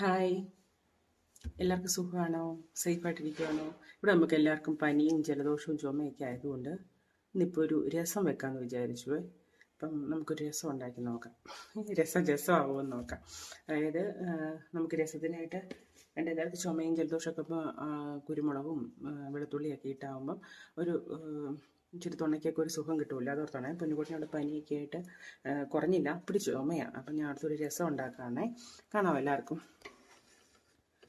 Hi. എല്ലാവർക്കും സുഖമാണോ? സേഫായിട്ടിരിക്കുകയാണോ ഇവിടെ നമുക്ക് എല്ലാവർക്കും പനിയും ജലദോഷവും ചുമയൊക്കെ ആയതുകൊണ്ട് ഇന്നിപ്പോൾ ഒരു രസം വെക്കാമെന്ന് വിചാരിച്ചു. അപ്പം നമുക്കൊരു രസം ഉണ്ടാക്കി നോക്കാം. രസം രസമാവുമെന്ന് നോക്കാം. അതായത് നമുക്ക് രസത്തിനായിട്ട് എന്റെ എല്ലാവർക്കും ചുമയും ജലദോഷമൊക്കെ ഇപ്പോൾ കുരുമുളകും വെളുത്തുള്ളിയൊക്കെ ഇട്ടാകുമ്പം ഒരു ഇച്ചിരി തൊണ്ടയ്ക്കൊക്കെ ഒരു സുഖം കിട്ടുമല്ലോ അതോർത്താണ് പൊന്നുകുട്ടിനോട് പനിയൊക്കെ ആയിട്ട് കുറഞ്ഞില്ല. പിടി ചുമയാണ് അപ്പം ഞാൻ അടുത്തൊരു രസം ഉണ്ടാക്കാമെന്നേ കാണാം എല്ലാവർക്കും.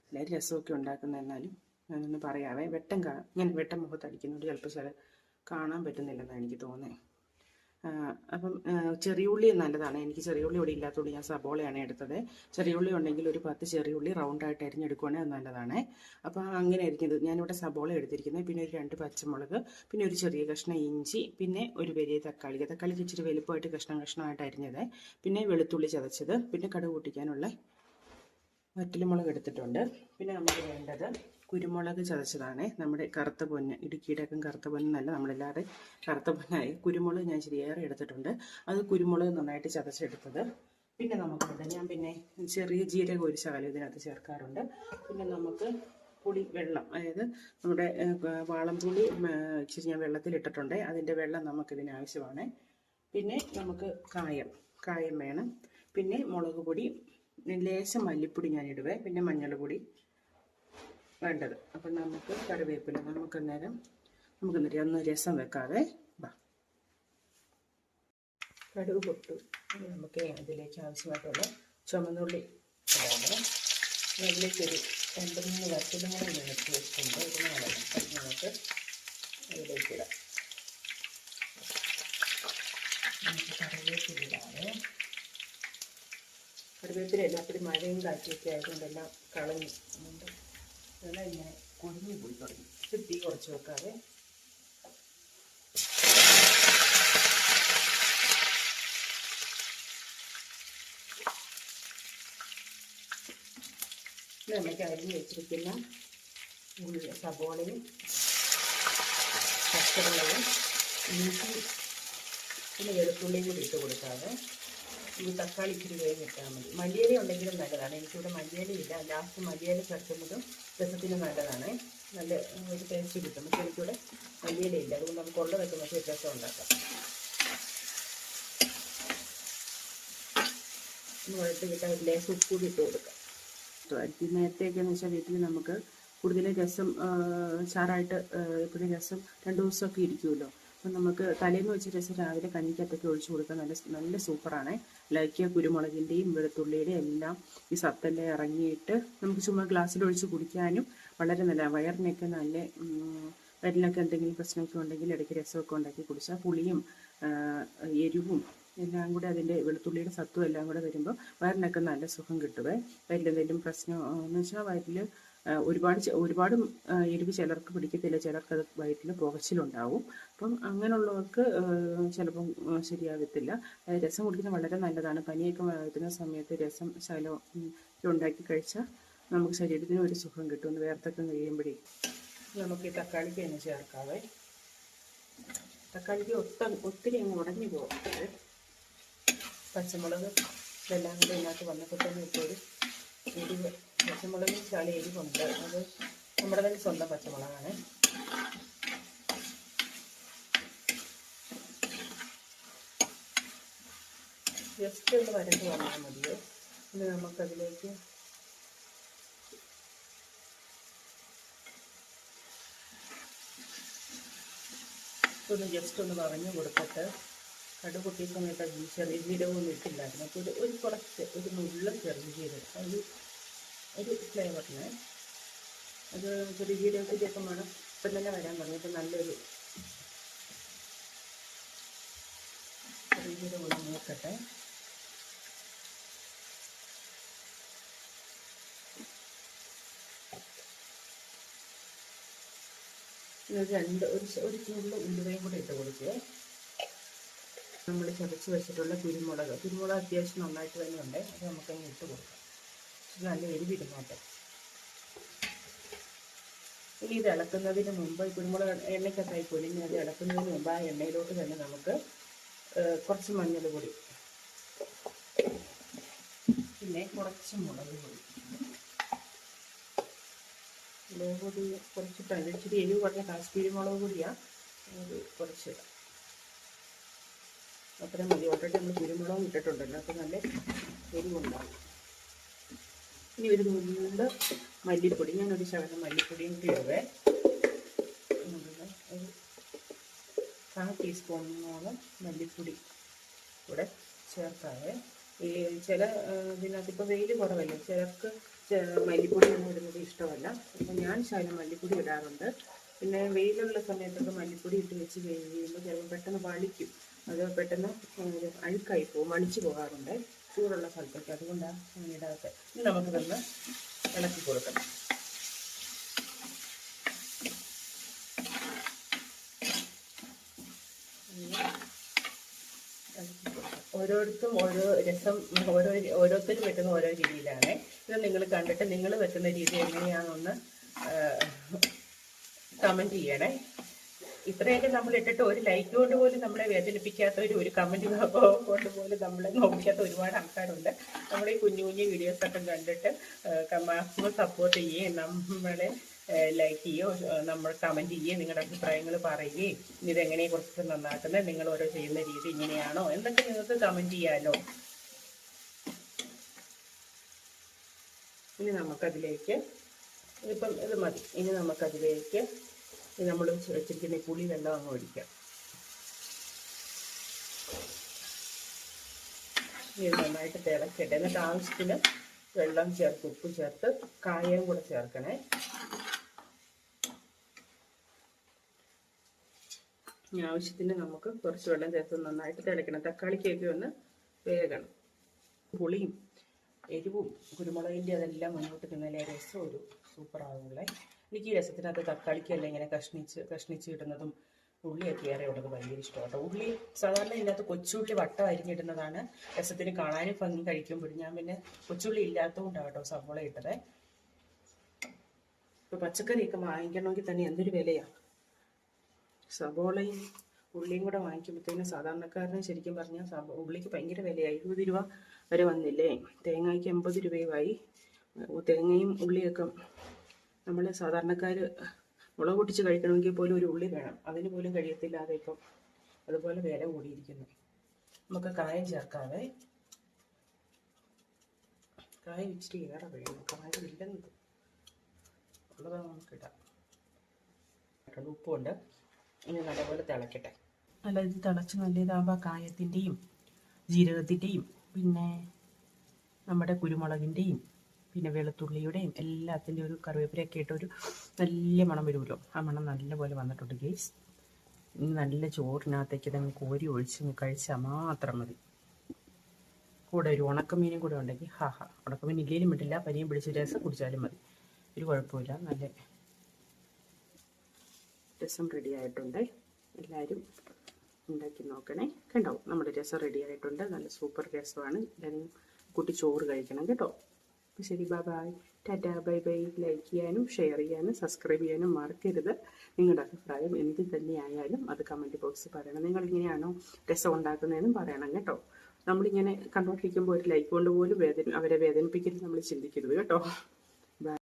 എല്ലാവരും രസമൊക്കെ ഉണ്ടാക്കുന്ന എന്നാലും ഞാനൊന്ന് പറയാവേ. വെട്ടം കാ ഇങ്ങനെ വെട്ടം മുഖത്തടിക്കുന്നുണ്ട് ചിലപ്പോൾ ചില കാണാൻ പറ്റുന്നില്ലെന്നാണ് എനിക്ക് തോന്നുന്നത് അപ്പം ചെറിയ ഉള്ളി നല്ലതാണ്. എനിക്ക് ചെറിയ ഉള്ളി ഇവിടെ ഇല്ലാത്തതുകൊണ്ട് ഞാൻ സബോളയാണ് എടുത്തത്. ചെറിയ ഉള്ളി ഉണ്ടെങ്കിൽ ഒരു പത്ത് ചെറിയുള്ളി റൗണ്ടായിട്ട് അരിഞ്ഞെടുക്കുകയാണെങ്കിൽ അത് നല്ലതാണ്. അപ്പോൾ അങ്ങനെ അരിഞ്ഞത് ഞാനിവിടെ സബോള എടുത്തിരിക്കുന്നത്. പിന്നെ ഒരു രണ്ട് പച്ചമുളക് പിന്നെ ഒരു ചെറിയ കഷ്ണം ഇഞ്ചി പിന്നെ ഒരു വലിയ തക്കാളി. തക്കാളി ഇച്ചിരി വലുപ്പമായിട്ട് കഷ്ണം കഷ്ണമായിട്ട് അരിഞ്ഞത്. പിന്നെ വെളുത്തുള്ളി ചതച്ചത്. പിന്നെ കടുക് പൊട്ടിക്കാനുള്ള വറ്റലുമുളക് എടുത്തിട്ടുണ്ട്. പിന്നെ നമുക്ക് വേണ്ടത് കുരുമുളക് ചതച്ചതാണ്. നമ്മുടെ കറുത്ത പൊന്ന് ഇടുക്കിയുടെ ഒക്കെ കറുത്ത പൊന്നല്ല നമ്മളെല്ലാവരും കറുത്ത പൊന്നായി. കുരുമുളക് ഞാൻ ശരിയേറെ എടുത്തിട്ടുണ്ട്. അത് കുരുമുളക് നന്നായിട്ട് ചതച്ചെടുത്തത്. പിന്നെ നമുക്കുണ്ട് ഞാൻ പിന്നെ ചെറിയ ജീരകം ഒരു ശകലം ഇതിനകത്ത് ചേർക്കാറുണ്ട്. പിന്നെ നമുക്ക് പുളി വെള്ളം അതായത് നമ്മുടെ വാളംപുളി ഇച്ചിരി ഞാൻ വെള്ളത്തിലിട്ടിട്ടുണ്ട്. അതിന്റെ വെള്ളം നമുക്കിതിന് ആവശ്യമാണ്. പിന്നെ നമുക്ക് കായം കായം വേണം. പിന്നെ മുളക് പൊടി ലേശം മല്ലിപ്പൊടി ഞാൻ ഇടുവേ പിന്നെ മഞ്ഞൾപ്പൊടി. വേണ്ടത്. അപ്പം നമുക്ക് കറിവേപ്പില നമുക്ക് അന്നേരം നമുക്ക് അന്നേരം ഒന്ന് രസം വെക്കാതെ വാ കടുക് പൊട്ടു. നമുക്ക് അതിലേക്ക് ആവശ്യമായിട്ടുള്ള ചുമന്നുള്ളി ഇടാണ് ഇനി അതിലേക്ക് രണ്ട് മൂന്ന് കൂടെ ഞാൻ എടുത്ത് വെച്ചിട്ടുണ്ട്. ഒരു നാളെ നമുക്ക് അതിലേക്ക് ഇടാം. നമുക്ക് കറിവേപ്പില ഇടാതെ കറിവേപ്പില എല്ലാത്തിനും മഴയും കാറ്റൊക്കെ ആയതുകൊണ്ടെല്ലാം കളഞ്ഞു. ഇതെല്ലാം ഇങ്ങനെ കുഞ്ഞു പോയി തുടങ്ങി. ഇത് തീ കുറച്ച് വെക്കാതെ ഇത് നമുക്ക് അരിഞ്ഞ് വെച്ചിരിക്കുന്ന ഉള്ളി സബോളയും പച്ചമുളകും ഇഞ്ചി പിന്നെ വെളുത്തുള്ളിയും കൂടി ഇട്ട് കൊടുക്കാതെ ഈ തക്കാളി ഇച്ചിരി വേഗം ഇട്ടാൽ മതി. മല്ലിയില ഉണ്ടെങ്കിലും നല്ലതാണ്. എനിക്കിവിടെ മല്ലിയില ഇല്ല. ലാസ്റ്റ് മല്ലിയില ചേർക്കുന്നതും രസത്തിന് നല്ലതാണ്. നല്ല ഒരു ടേസ്റ്റ് കിട്ടും. പക്ഷേ എനിക്കിവിടെ മല്ലിയില ഇല്ല. അതുകൊണ്ട് നമുക്ക് ഉള്ള വെക്കുമ്പോൾ വ്യത്യാസം ഉണ്ടാക്കാം. വഴുത്ത് കിട്ടാൻ ഒരു ഉപ്പ് കൂടി ഇട്ട് കൊടുക്കാം. നേരത്തെയൊക്കെയെന്ന് വെച്ചാൽ വീട്ടിൽ നമുക്ക് കൂടുതലും രസം ചാറായിട്ട് എപ്പോഴും രസം രണ്ട് ദിവസമൊക്കെ ഇരിക്കുമല്ലോ. അപ്പം നമുക്ക് തലേന്ന് വെച്ച് രസം രാവിലെ കഞ്ഞിക്കത്തൊക്കെ ഒഴിച്ചു കൊടുക്കാൻ നല്ല നല്ല സൂപ്പറാണ്. ലൈക്കിയ കുരുമുളകിന്റെയും വെളുത്തുള്ളിയുടെയും എല്ലാം ഈ സത്തല്ല ഇറങ്ങിയിട്ട് നമുക്ക് ചുമ്മാ ഗ്ലാസ്സിൽ ഒഴിച്ച് കുടിക്കാനും വളരെ നല്ല വയറിനൊക്കെ നല്ല വയറിനൊക്കെ എന്തെങ്കിലും പ്രശ്നമൊക്കെ ഉണ്ടെങ്കിൽ ഇടയ്ക്ക് രസമൊക്കെ ഉണ്ടാക്കി കുടിച്ചാൽ പുളിയും എരിവും എല്ലാം കൂടെ അതിന്റെ വെളുത്തുള്ളിയുടെ സത്തും എല്ലാം കൂടെ വരുമ്പോൾ വയറിനൊക്കെ നല്ല സുഖം കിട്ടുവേ. വയറിലെന്തെങ്കിലും പ്രശ്നം എന്ന് വെച്ചാൽ വയറ്റിൽ ഒരുപാട് ഒരുപാട് എരിവ് ചിലർക്ക് പിടിക്കത്തില്ല. ചിലർക്ക് അത് വയറ്റിൽ പുകച്ചിലുണ്ടാവും. അപ്പം അങ്ങനെയുള്ളവർക്ക് ചിലപ്പം ശരിയാകത്തില്ല. രസം കുടിക്കുന്നത് വളരെ നല്ലതാണ്. പനിയൊക്കെ വരുന്ന സമയത്ത് രസം ശലം ഉണ്ടാക്കി കഴിച്ചാൽ നമുക്ക് ശരീരത്തിന് ഒരു സുഖം കിട്ടും. വേർത്തൊക്കെ കഴിയുമ്പോഴേ. നമുക്ക് ഈ തക്കാളിക്ക് തന്നെ ചേർക്കാവേ. തക്കാളിക്ക് ഒത്ത ഒത്തിരി അങ്ങ് ഉടഞ്ഞു പോകരുത്. പച്ചമുളക് ഇതെല്ലാം കൂടെ ഇതിനകത്ത് വന്നപ്പോൾ തന്നെ ഇപ്പോൾ എരിവ് പച്ചമുളക് ചാല എരിവുണ്ട് അത് നമ്മുടെ തന്നെ സ്വന്തം പച്ചമുളകാണ്. ജസ്റ്റ് ഒന്ന് വരച്ച് വന്നാൽ മതിയോ ഇനി നമുക്കതിലേക്ക് ഒന്ന് ജസ്റ്റ് ഒന്ന് പറഞ്ഞു കൊടുത്തിട്ട് കടുക് പൊട്ടിയ സമയത്ത് ചെറിയ ജീരകമൊന്നും ഇട്ടില്ലായിരുന്നു. അപ്പോൾ ഒരു ഒരു കുറച്ച് ഒരു നുള്ള ചെറിയ ജീരകം. അത് ഒരു ഫ്ലേവറിന് അത് ചെറിയ ജീരകത്തിന്റെയൊക്കെ വേണം ഇപ്പം തന്നെ വരാൻ തുടങ്ങിയിട്ട് നല്ലൊരു ചെറിയ ജീരകം നോക്കട്ടെ. രണ്ട് ഒരു ഒരു ചൂടുള്ള ഉലുവയും കൂടെ ഇട്ട് കൊടുക്കുക നമ്മൾ ചതച്ച് വെച്ചിട്ടുള്ള കുരുമുളക്. കുരുമുളക് അത്യാവശ്യം നന്നായിട്ട് തന്നെ ഉണ്ട് അത് നമുക്കങ്ങ് ഇട്ട് കൊടുക്കാം. നല്ല എരിവിരുന്നോട്ടെ ഇനി ഇത് ഇളക്കുന്നതിന് മുമ്പ് കുരുമുളക് ആയി പൊലിഞ്ഞ് അത് ഇളക്കുന്നതിന് മുമ്പ് ആ എണ്ണയിലോട്ട് തന്നെ നമുക്ക് കുറച്ച് മഞ്ഞൾ പൊടി പിന്നെ കുറച്ച് മുളക് പൊടി. മുളക് പൊടി കുറച്ചിട്ടാണ് ഇച്ചിരി എരിവ് കുറഞ്ഞ കാശ്മീരി മുളക് പൊടിയാണ് കുറച്ച് അത്രയും മതി. ഓൾറെഡി നമ്മൾ കുരുമുളകും ഇട്ടിട്ടുണ്ടല്ലോ. അപ്പോൾ നല്ല എരിവുണ്ടാവും. ഇനി ഒരു നുള്ളിൽ മല്ലിപ്പൊടി. ഞാനൊരു ശകലം മല്ലിപ്പൊടിയും ഇടുവേ. ഒരു കാ ടീസ്പൂണോളം മല്ലിപ്പൊടി കൂടെ ചേർക്കാവേ ഈ ചില ഇതിനകത്ത് ഇപ്പോൾ വെയിൽ കുറവല്ലേ? ചിലർക്ക് മല്ലിപ്പൊടി ഒന്നും ഇടുന്നത് ഇഷ്ടമല്ല. അപ്പം ഞാൻ ശകലം മല്ലിപ്പൊടി ഇടാറുണ്ട്. പിന്നെ വെയിലുള്ള സമയത്തൊക്കെ മല്ലിപ്പൊടി ഇട്ട് വെച്ച് കഴിയുമ്പോൾ ചിലപ്പോൾ പെട്ടെന്ന് വളിക്കും. അത് പെട്ടെന്ന് അഴുക്കായി പോകും അണിച്ചു പോകാറുണ്ട്. ചൂടുള്ള സ്ഥലത്തൊക്കെ. അതുകൊണ്ടാണ് ഇടാത്ത ഇനി ഇനി തന്നെ ഇളക്കി കൊടുക്കണം. ഓരോരുത്തരും ഓരോ രസം ഓരോ ഓരോരുത്തരും വെക്കുന്ന ഓരോ രീതിയിലാണ്. ഇത് നിങ്ങൾ കണ്ടിട്ട് നിങ്ങൾ വെക്കുന്ന രീതി എങ്ങനെയാണെന്ന് കമന്റ് ചെയ്യണേ. ഇത്രയൊക്കെ നമ്മൾ ഇട്ടിട്ട് ഒരു ലൈക്ക് കൊണ്ട് പോലും നമ്മളെ വേദനിപ്പിക്കാത്ത ഒരു ഒരു കമന്റ് കൊണ്ട് പോലും നമ്മളെ നോക്കിക്കാത്ത ഒരുപാട് ആൾക്കാരുണ്ട്. നമ്മുടെ ഈ കുഞ്ഞു കുഞ്ഞു വീഡിയോസ് ഒക്കെ കണ്ടിട്ട് മാക്സിമം സപ്പോർട്ട് ചെയ്യുകയും നമ്മളെ ലൈക്ക് ചെയ്യുകയോ നമ്മൾ കമന്റ് ചെയ്യുകയും നിങ്ങളുടെ അഭിപ്രായങ്ങൾ പറയുകയും ഇതെങ്ങനെ കുറച്ച് നന്നാക്കുന്നത്? നിങ്ങൾ ഓരോ ചെയ്യുന്ന രീതി ഇങ്ങനെയാണോ? എന്നൊക്കെ നിങ്ങൾക്ക് കമന്റ് ചെയ്യാമല്ലോ ഇനി നമുക്കതിലേക്ക് ഇപ്പം ഇത് മതി. ഇനി നമുക്കതിലേക്ക് നമ്മൾ വെച്ചിരിക്കുന്ന പുളി വെള്ളം അങ്ങ് ഒഴിക്കാം. നന്നായിട്ട് തിളക്കട്ടെ. എന്നിട്ട് ആവശ്യത്തിന് വെള്ളം ചേർത്ത് ഉപ്പ് ചേർത്ത് കായയും കൂടെ ചേർക്കണേ. ആവശ്യത്തിന് നമുക്ക് കുറച്ച് വെള്ളം ചേർത്ത് നന്നായിട്ട് തിളക്കണം. തക്കാളിക്കൊക്കെ ഒന്ന് വേഗണം പുളിയും എരിവും കുരുമുളകിന്റെ അതെല്ലാം മുന്നോട്ട് നിന്നാലേ രസം ഒരു സൂപ്പർ ആവുള്ളേ എനിക്ക് ഈ രസത്തിനകത്ത് തക്കാളിക്കല്ല ഇങ്ങനെ കഷ്ണിച്ച് കഷ്ണിച്ച് ഇടുന്നതും ഉള്ളിയൊക്കെ ഏറെ ഉള്ളത് ഭയങ്കര ഇഷ്ടമാണ്. ഉള്ളി സാധാരണ ഇതിനകത്ത് കൊച്ചുള്ളി വട്ടം അരിഞ്ഞിടുന്നതാണ് രസത്തിന് കാണാനും ഭംഗി കഴിക്കുമ്പോഴും ഞാൻ പിന്നെ കൊച്ചുള്ളി ഇല്ലാത്തതുകൊണ്ടാണ് കേട്ടോ സവോള ഇട്ടത്. ഇപ്പൊ പച്ചക്കറിയൊക്കെ വാങ്ങിക്കണമെങ്കിൽ തന്നെ എന്തൊരു വിലയാണ് സവോളയും ഉള്ളിയും കൂടെ വാങ്ങിക്കുമ്പോഴത്തേനും സാധാരണക്കാരന് ശരിക്കും പറഞ്ഞാൽ ഉള്ളിക്ക് ഭയങ്കര വിലയായി ഇരുപത് രൂപ വരെ വന്നില്ലേ? തേങ്ങയ്ക്ക് എൺപത് രൂപയുമായി. തേങ്ങയും ഉള്ളിയൊക്കെ നമ്മൾ സാധാരണക്കാർ മുളക് പൊട്ടിച്ച് കഴിക്കണമെങ്കിൽ പോലും ഒരു ഉള്ളി വേണം. അതിന് പോലും കഴിയത്തില്ലാതെ ഇപ്പം അതുപോലെ വില കൂടിയിരിക്കുന്നു. നമുക്ക് കായം ചേർക്കാതെ കായം ഇച്ചിരി ഏറെ വേണം. കായം ഇല്ലെന്ന് ഉള്ളത് നമുക്കിടാം ഇട്ടുണ്ട്. ഉപ്പുണ്ട്. ഇനി നല്ലപോലെ തിളക്കട്ടെ. നല്ല ഇത് തിളച്ച് നല്ല ഇതാകുമ്പോൾ കായത്തിന്റെയും ജീരകത്തിന്റെയും പിന്നെ നമ്മുടെ കുരുമുളകിന്റെയും പിന്നെ വെളുത്തുള്ളിയുടെയും എല്ലാത്തിന്റെയും ഒരു കറിവേപ്പിലയൊക്കെ ഇട്ട് ഒരു നല്ല മണം വരുമല്ലോ. ആ മണം നല്ലപോലെ വന്നിട്ടുണ്ട് ഗേസ് ഇനി നല്ല ചോറിനകത്തേക്ക് ഇതങ്ങ് കോരി ഒഴിച്ച് കഴിച്ചാൽ മാത്രം മതി. കൂടെ ഒരു ഉണക്കമീനും കൂടെ ഉണ്ടെങ്കിൽ ഹാ ഹാ. ഉണക്കമീൻ ഇല്ലേലും വിട്ടില്ല പനിയും പിടിച്ച് രസം കുടിച്ചാലും മതി. ഒരു കുഴപ്പമില്ല. നല്ല രസം റെഡി ആയിട്ടുണ്ട്. എല്ലാവരും ഉണ്ടാക്കി നോക്കണേ. കണ്ടോ? നമ്മുടെ രസം റെഡി ആയിട്ടുണ്ട്. നല്ല സൂപ്പർ രസമാണ്. എല്ലാവരും കുട്ടി ചോറ് കഴിക്കണം കേട്ടോ. അപ്പോൾ ശരി ബാബായ് ടാറ്റ ബൈ ബൈ ലൈക്ക് ചെയ്യാനും ഷെയർ ചെയ്യാനും സബ്സ്ക്രൈബ് ചെയ്യാനും മറക്കരുത്. നിങ്ങളുടെ അഭിപ്രായം എന്ത് തന്നെയായാലും അത് കമന്റ് ബോക്സിൽ പറയണം. നിങ്ങളിങ്ങനെയാണോ രസം ഉണ്ടാക്കുന്നതെന്നും പറയണം കേട്ടോ. നമ്മളിങ്ങനെ കണ്ടോണ്ടിരിക്കുമ്പോൾ ഒരു ലൈക്ക് കൊണ്ട് പോലും വേദന അവരെ വേദനിപ്പിക്കരുത് നമ്മൾ ചിന്തിക്കരുത് കേട്ടോ.